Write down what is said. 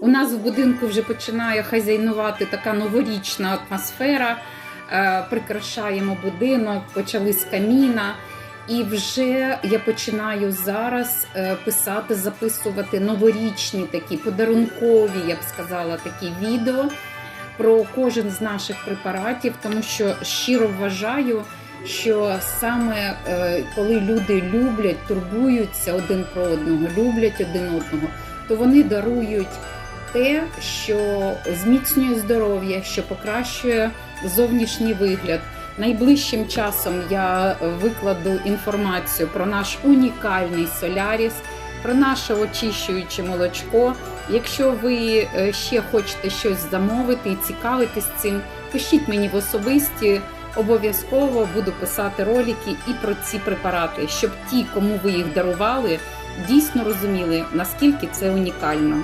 У нас в будинку вже починає хазяйнувати така новорічна атмосфера. Е, Прикрашаємо будинок, почали з каміна. І вже я починаю зараз е, писати, записувати новорічні такі подарункові, я б сказала, такі відео про кожен з наших препаратів, тому що щиро вважаю, що саме е, коли люди люблять, турбуються один про одного, люблять один одного, то вони дарують те, що зміцнює здоров'я, що покращує зовнішній вигляд. Найближчим часом я викладу інформацію про наш унікальний соляріс, про наше очищуюче молочко. Якщо ви е, ще хочете щось замовити і цікавитесь цим, пишіть мені в особисті. Обов'язково буду писати ролики і про ці препарати, щоб ті, кому ви їх дарували, дійсно розуміли, наскільки це унікально.